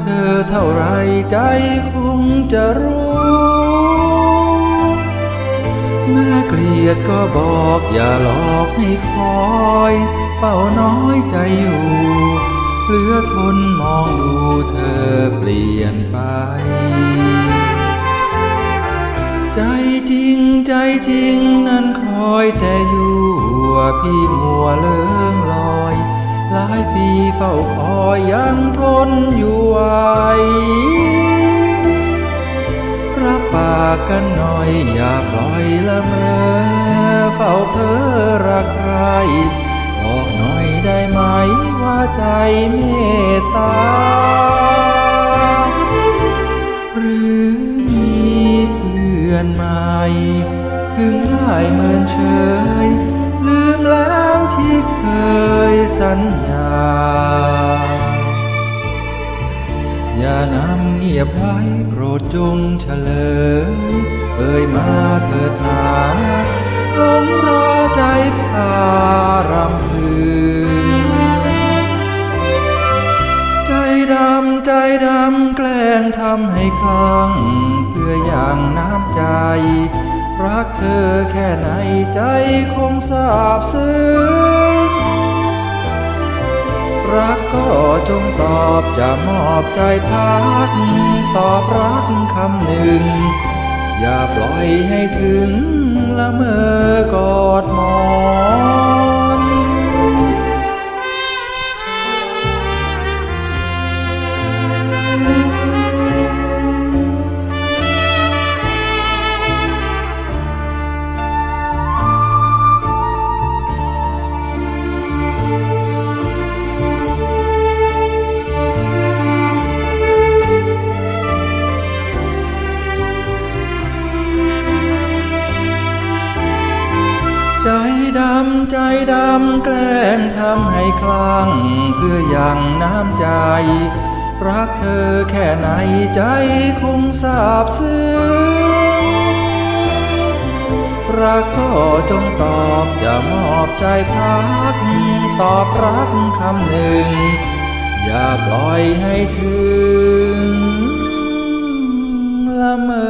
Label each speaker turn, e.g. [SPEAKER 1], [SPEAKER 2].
[SPEAKER 1] เธอเท่าไรใจคงจะรู้ แม่เกลียดก็บอกอย่าหลอกให้คอย เฝ้าน้อยใจอยู่เหลือทนมองดูเธอเปลี่ยนไป ใจจริงใจจริงนั้นคอยแต่อยู่ว่าพี่มัวเลื่องลอย หลายปีเฝ้าคอยยังทนอยู่ไหวรับปากกันหน่อยอย่าปล่อยละเมอเฝ้าเพ้อรักใครบอกหน่อยได้ไหมว่าใจเมตตา หรือมีเพื่อนใหม่ ถึงได้เมินเฉย ลืมแล้วที่เคยสัญญา อย่างำเงียบไว้โปรดจงเฉลย เอ่ยมาเถิดนาลงรอใจพารำพึงใจดำใจดำแกล้งทำให้คลั่งเพื่ออย่างน้ำใจ รักเธอแค่ไหนใจคงสาบซึ้งรักก็จงตอบจะมอบใจพักตอบรักคำหนึ่ง อย่าปล่อยให้ถึงละเมอกอดหมอนำใจดำแกล้งทำให้คลั่งเพื่ออย่งน้ำใจ รักเธอแค่ไหนใจคงสาบซึ้งรักก็จงตอบจะมอบใจพัก ตอบรักคำหนึ่ง อย่าปล่อยให้ถึงละเมอ